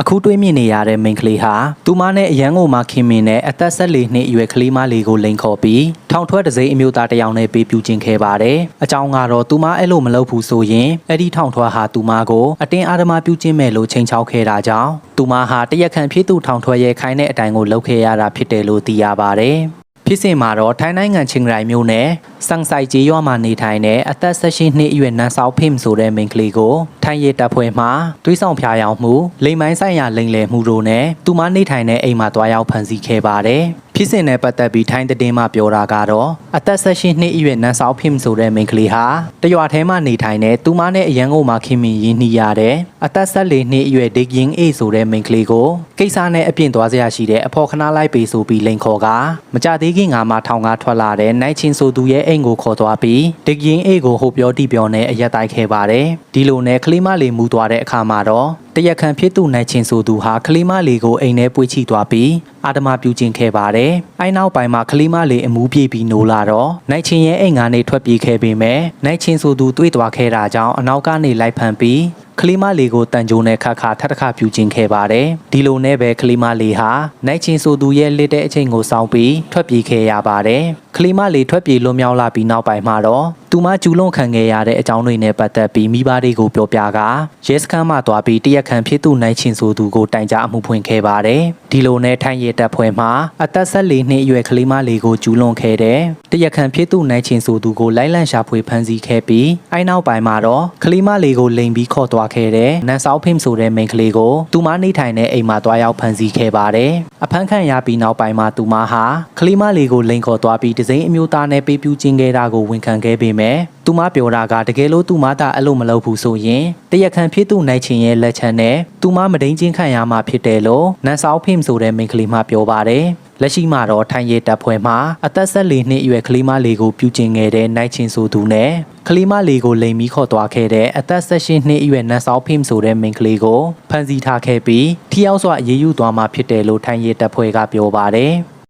အခုတွေးမြင်နေရတဲ့မိန်းကလေးဟာသူမနဲ့အရန်ကိုမှခင်မင်နဲ့အသက်14နှစ်အရွယ်ကလေးမလေးကိုလိန်ခေါ်ပြီးထောင်ထွက်တစိမ့်အမျိုးသားတစ်ယောက်နဲ့ပေးပြူခြင်းခဲ့ပါတယ်။အကြောင်းကတော့သူမအဲ့လိုမလုပ်ဘူးဆိုရင်အဲ့ဒီထောင်ထွက်ဟာသူမကိုအတင်းအာဓမပြုခြင်းမဲ့လို့ချိန်ချောက်ခဲ့တာကြောင့်သူမဟာတရက်ခန့်ဖြစ်သူထောင်ထွက်ရဲ့ခိုင်းတဲ့အတိုင်းကိုလုပ်ခဲ့ရတာဖြစ်တယ်လို့သိရပါတယ်။ ဖြစ်စဉ်မှာတော့ထိုင်းနိုင်ငံချင်းရိုင်မြို့နယ်စန်ဆိုင်ကျေးရွာမှာနေထိုင်တဲ့အသက်16နှစ်အရွယ်နန်းဆောင်ဖိမဆိုတဲ့မိန်းကလေးကိုထိုင်းရဲတပ်ဖွဲ့မှတွေးဆောင်ဖျားယောင်မှုလိမ်မိုင်းဆိုင်ရာလိမ်လည်မှုတို့နဲ့သူမနေထိုင်တဲ့အိမ်မှာတွားရောက်ဖမ်းဆီးခဲ့ပါတယ်။ဖြစ်စဉ်နဲ့ပတ်သက်ပြီးထိုင်းသတင်းမှပြောတာကတော့အသက်16နှစ်အရွယ်နန်းဆောင်ဖိမဆိုတဲ့မိန်းကလေးဟာတရွာထဲမှာနေထိုင်တဲ့သူမနဲ့အရန်ကိုမှခင်မင်ရင်းနှီးရတဲ့အသက်14နှစ်အရွယ်ဒိတ်ရင်အေးဆိုတဲ့မိန်းကလေးကိုကိစ္စနဲ့အပြင့်သွားစရာရှိတဲ့အဖော်ခနာလိုက်ပေးဆိုပြီးလိန်ခေါ်ကမကြသေးခင်ကမှထောင်ကားထွက်လာတဲ့နိုင်ချင်းဆိုသူရဲ့အိမ်ကိုခေါ်သွားပြီးဒိတ်ရင်အေးကိုဟိုပြောတိပြောနဲ့အရက်တိုက်ခဲ့ပါတယ်ဒီလိုနဲ့ကလေးမလေးမူသွားတဲ့အခါမှာတော့တရက်ခန့်ဖြစ်သူနိုင်ချင်းဆိုသူဟာကလေးမလေးကိုအိမ်ထဲပွေ့ချိသွားပြီးအာတမပြုခြင်းခဲ့ပါတယ်။အိုင်းနောက်ပိုင်းမှာကလေးမလေးအမူပြေးပြီးနိုးလာတော့နိုင်ချင်းရဲ့အိမ်ကနေထွက်ပြေးခဲ့ပေမဲ့နိုင်ချင်းဆိုသူတွေးသွားခဲ့တာကြောင့်အနောက်ကနေလိုက်ဖမ်းပြီးကလေးမလေးကိုတန်ကြိုးနဲ့ခါခါထပ်တစ်ခါပြူကျင်ခဲ့ပါတယ်။ဒီလိုနဲ့ပဲကလေးမလေးဟာနိုင်ချင်းဆိုသူရဲ့လက်တဲ့အချိန်ကိုစောင်းပြီးထွက်ပြေးခဲ့ရပါတယ်။ကလေးမလေးထွက်ပြေးလွန်မြောက်လာပြီးနောက်ပိုင်းမှာတော့သူမကျူးလွန်ခံခဲ့ရတဲ့အကြောင်းတွေနဲ့ပတ်သက်ပြီးမိဘတွေကိုပြောပြကရဲစခန်းမှာတွားပြီးတရက်ခန့်ဖြစ်သူနိုင်ချင်းဆိုသူကိုတိုင်ကြားအမှုဖွင့်ခဲ့ပါတယ်။ဒီလိုနဲ့ထိုင်းရဲတပ်ဖွဲ့မှအသက်14နှစ်အရွယ်ကလေးမလေးကိုကျူးလွန်ခဲ့တဲ့တရက်ခန့်ဖြစ်သူနိုင်ချင်းဆိုသူကိုလိုက်လံရှာဖွေဖမ်းဆီးခဲ့ပြီးအိုင်းနောက်ပိုင်းမှာတော့ကလေးမလေးကိုလိန်ပြီးခေါ်သွားခဲ့တဲ့နန်ဆောက်ဖိမဆိုတဲ့မိန်းကလေးကိုသူမနေထိုင်တဲ့အိမ်မှာတွားရောက်ဖမ်းဆီးခဲ့ပါတယ်။အဖမ်းခံရပြီးနောက်ပိုင်းမှာသူမဟာကလေးမလေးကိုလိန်ခေါ်သွားပြီးဒဇိန်အမျိုးသားနဲ့ပေးပြူခြင်းခဲ့တာကိုဝန်ခံခဲ့ပေမဲ့သူမပြောတာကတကယ်လို့သူမသာအဲ့လိုမလုပ်ဘူးဆိုရင်တရက်ခန့်ဖြစ်သူနိုင်ချင်းရဲ့လက်ချက်နဲ့သူမမဒိန်ချင်းခံရမှာဖြစ်တယ်လို့နန်ဆောက်ဖိမဆိုတဲ့မိန်းကလေးမှပြောပါတယ်။ လက်ရှိမှာတော့ထိုင်းရဲတပ်ဖွဲ့မှအသက်14နှစ်အရွယ်ကလေးမလေးကိုပြုကျင်ခဲ့တဲ့နိုင်ချင်းဆိုသူနဲ့ကလေးမလေးကိုလိမ်ပြီးခေါ်သွားခဲ့တဲ့အသက်16နှစ်အရွယ်နန်ဆောက်ဖိမဆိုတဲ့မိန်းကလေးကိုဖမ်းဆီးထားခဲ့ပြီးထိရောက်စွာအရေးယူသွားမှာဖြစ်တယ်လို့ထိုင်းရဲတပ်ဖွဲ့ကပြောပါတယ်။